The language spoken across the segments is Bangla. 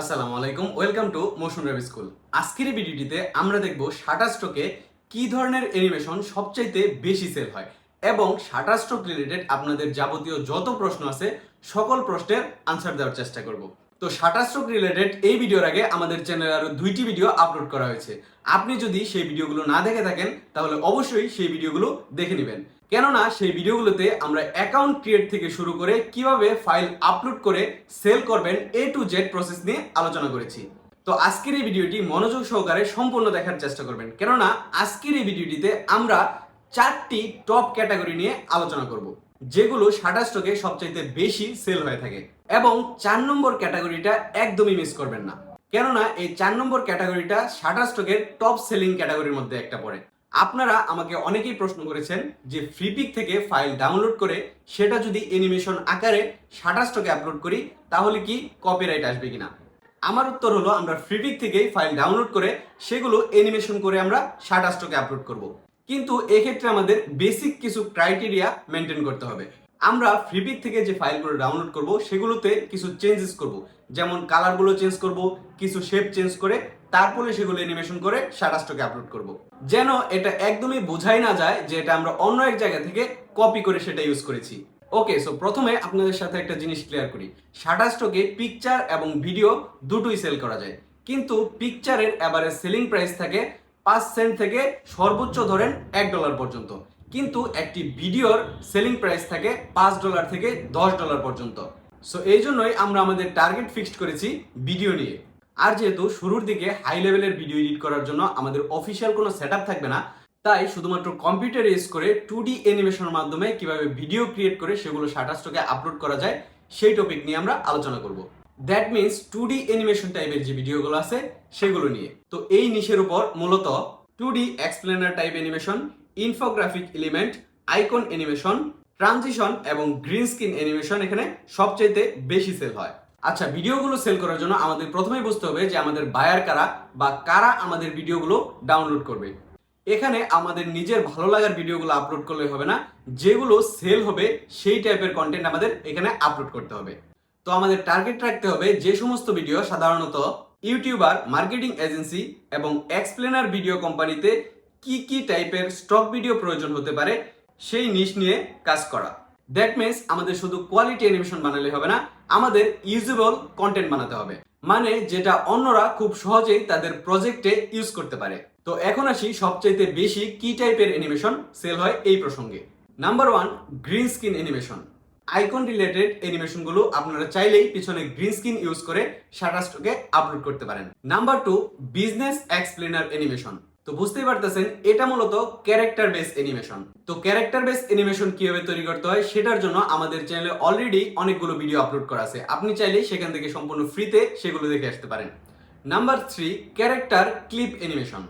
আসসালামু আলাইকুম, welcome to Motion Rev school. আজকের ভিডিওটিতে আমরা দেখব শাটার স্ট্রোকে কি ধরনের অ্যানিমেশন সবচাইতে বেশি সেল হয় এবং শাটার স্ট্রোক রিলেটেড আপনাদের যাবতীয় যত প্রশ্ন আছে, সকল প্রশ্নের আনসার দেওয়ার চেষ্টা করব। তো শাটার স্ট্রোক রিলেটেড এই ভিডিওর আগে আমাদের চ্যানেলে আরও দুইটি ভিডিও আপলোড করা হয়েছে। আপনি যদি সেই ভিডিওগুলো না দেখে থাকেন, তাহলে অবশ্যই সেই ভিডিওগুলো দেখে নেবেন। কেননা সেই ভিডিওগুলোতে আমরা অ্যাকাউন্ট ক্রিয়েট থেকে শুরু করে কীভাবে ফাইল আপলোড করে সেল করবেন এ টু জেড প্রসেস নিয়ে আলোচনা করেছি। তো আজকের এই ভিডিওটি মনোযোগ সহকারে সম্পূর্ণ দেখার চেষ্টা করবেন। কেননা আজকের এই ভিডিওটিতে আমরা চারটি টপ ক্যাটাগরি নিয়ে আলোচনা করব, যেগুলো শাটার স্টকে সবচাইতে বেশি সেল হয়ে থাকে এবং চার নম্বর ক্যাটাগরিটা একদমই মিস করবেন না। কেননা এই চার নম্বর ক্যাটাগরিটা শাটার স্টকের টপ সেলিং ক্যাটাগরির মধ্যে একটা পড়ে। আপনারা আমাকে অনেকেই প্রশ্ন করেছেন যে ফ্রিপিক থেকে ফাইল ডাউনলোড করে সেটা যদি অ্যানিমেশন আকারে স্টকে আপলোড করি, তাহলে কি কপিরাইট আসবে কিনা? আমার উত্তর হলো, আমরা ফ্রিপিক থেকেই ফাইল ডাউনলোড করে সেগুলো অ্যানিমেশন করে আমরা স্টকে আপলোড করব। কিন্তু এক্ষেত্রে আমাদের বেসিক কিছু ক্রাইটেরিয়া মেনটেন করতে হবে। আমরা ফ্রিপিক থেকে যে ফাইলগুলো ডাউনলোড করব, সেগুলোতে কিছু চেঞ্জেস করব। যেমন কালারগুলো চেঞ্জ করব, কিছু শেপ চেঞ্জ করে, তারপরে সেগুলো অ্যানিমেশন করে শাটাস্টকে আপলোড করব। যেন এটা একদমই বোঝাই না যায় যে এটা আমরা অন্য এক জায়গা থেকে কপি করে সেটা ইউজ করেছি। ওকে সো প্রথমে আপনাদের সাথে একটা জিনিস ক্লিয়ার করি। শাটাস্টকে পিকচার এবং ভিডিও দুটোই সেল করা যায়। কিন্তু পিকচারের এভারেজ সেলিং প্রাইস থাকে পাঁচ সেন্ট থেকে সর্বোচ্চ ধরেন এক ডলার পর্যন্ত। কিন্তু একটি ভিডিওর সেলিং প্রাইস থাকে পাঁচ ডলার থেকে দশ ডলার পর্যন্ত। সো এই জন্যই আমরা আমাদের টার্গেট ফিক্সড করেছি ভিডিও নিয়ে। আর যেহেতু শুরুর দিকে হাই লেভেলের ভিডিও এডিট করার জন্য আমাদের অফিসিয়াল কোনো সেট থাকবে না, তাই শুধুমাত্র কম্পিউটার ইউজ করে টু ডি অ্যানিমেশনের মাধ্যমে কীভাবে ভিডিও ক্রিয়েট করে সেগুলো শাটারস্টকে আপলোড করা যায়, সেই টপিক নিয়ে আমরা আলোচনা করব। That means two D animation টাইপের যে ভিডিওগুলো আছে, সেগুলো নিয়ে। তো এই নিশের উপর মূলত two D explainer type animation infographic element icon animation transition এবং গ্রিন স্ক্রিন অ্যানিমেশন এখানে সবচেয়ে বেশি সেল হয়। আচ্ছা ভিডিওগুলো সেল করার জন্য আমাদের প্রথমেই বুঝতে হবে যে আমাদের বায়ার কারা বা কারা আমাদের ভিডিওগুলো ডাউনলোড করবে। এখানে আমাদের নিজের ভালো লাগার ভিডিওগুলো আপলোড করলে হবে না, যেগুলো সেল হবে সেই টাইপের কন্টেন্ট আমাদের এখানে আপলোড করতে হবে। তো আমাদের টার্গেট রাখতে হবে যে সমস্ত ভিডিও সাধারণত ইউটিউবার মার্কেটিং এজেন্সি এবং এক্সপ্লেনার ভিডিও কোম্পানিতে কি কি টাইপের স্টক ভিডিও প্রয়োজন হতে পারে সেই নিশ নিয়ে কাজ করা। দ্যাট মিনস আমাদের শুধু কোয়ালিটি অ্যানিমেশন বানালে হবে না, আমাদের ইউজেবল কন্টেন্ট বানাতে হবে। মানে যেটা অন্যরা খুব সহজেই তাদের প্রজেক্টে ইউজ করতে পারে। তো এখন আসি সবচাইতে বেশি কি টাইপের অ্যানিমেশন সেল হয় এই প্রসঙ্গে। Number one green screen animation icon related অ্যানিমেশনগুলো আপনারা চাইলেই পিছনে গ্রিন স্ক্রিন ইউজ করে শাটারস্টকে আপলোড করতে পারেন। Number two business explainer animation তো বুঝতেই পারতেছেন, এটা মূলত ক্যারেক্টার বেস অ্যানিমেশন তো ক্যারেক্টার বেস অ্যানিমেশন কীভাবে তৈরি করতে হয়, সেটার জন্য আমাদের চ্যানেলে অলরেডি অনেকগুলো ভিডিও আপলোড করা আছে। আপনি চাইলে সেখান থেকে সম্পূর্ণ ফ্রিতে সেগুলো দেখে আসতে পারেন। Number three character clip animation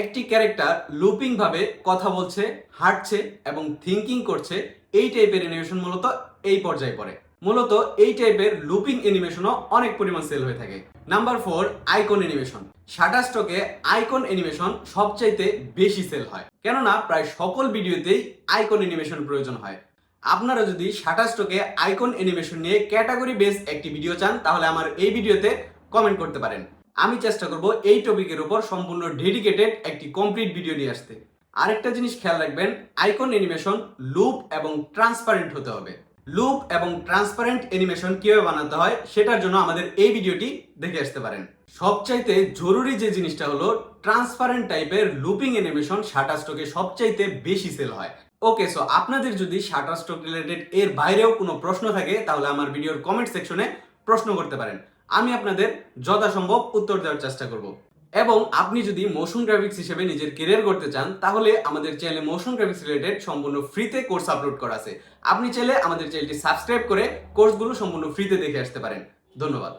একটি ক্যারেক্টার লুপিং ভাবে কথা বলছে, হাঁটছে এবং থিঙ্কিং করছে, এই টাইপের অ্যানিমেশন মূলত এই পর্যায়ে পড়ে। মূলত এই টাইপের লুপিং অ্যানিমেশনও অনেক পরিমাণ সেল হয়ে থাকে। Number four icon animation shutter স্টকে আইকন অ্যানিমেশন সবচাইতে বেশি সেল হয়। কেননা, প্রায় সকল ভিডিওতেই আইকন অ্যানিমেশন প্রয়োজন হয়। আপনারা যদি শাটার স্টকে আইকন অ্যানিমেশন নিয়ে ক্যাটাগরি বেস একটি ভিডিও চান, তাহলে আমার এই ভিডিওতে কমেন্ট করতে পারেন। আমি চেষ্টা করব এই টপিকের উপর সম্পূর্ণ ডেডিকেটেড একটি কমপ্লিট ভিডিও নিয়ে আসতে। আরেকটা জিনিস খেয়াল রাখবেন আইকন অ্যানিমেশন লুপ এবং ট্রান্সপারেন্ট হতে হবে। লুপ এবং ট্রান্সপারেন্ট অ্যানিমেশন কীভাবে বানাতে হয় সেটার জন্য আমাদের এই ভিডিওটি দেখে আসতে পারেন। সবচাইতে জরুরি যে জিনিসটা হলো, ট্রান্সপারেন্ট টাইপের লুপিং অ্যানিমেশন শাটার স্টকে সবচাইতে বেশি সেল হয়। ওকে সো আপনাদের যদি শাটার স্টক রিলেটেড এর বাইরেও কোনো প্রশ্ন থাকে, তাহলে আমার ভিডিওর কমেন্ট সেকশনে প্রশ্ন করতে পারেন। আমি আপনাদের যথাসম্ভব উত্তর দেওয়ার চেষ্টা করব। এবং আপনি যদি মোশন গ্রাফিক্স হিসেবে নিজের কেরিয়ার করতে চান, তাহলে আমাদের চ্যানেলে মোশন গ্রাফিক্স রিলেটেড সম্পূর্ণ ফ্রিতে কোর্স আপলোড করা আছে। আপনি চাইলে আমাদের চ্যানেলটি সাবস্ক্রাইব করে কোর্সগুলো সম্পূর্ণ ফ্রিতে দেখে আসতে পারেন। ধন্যবাদ।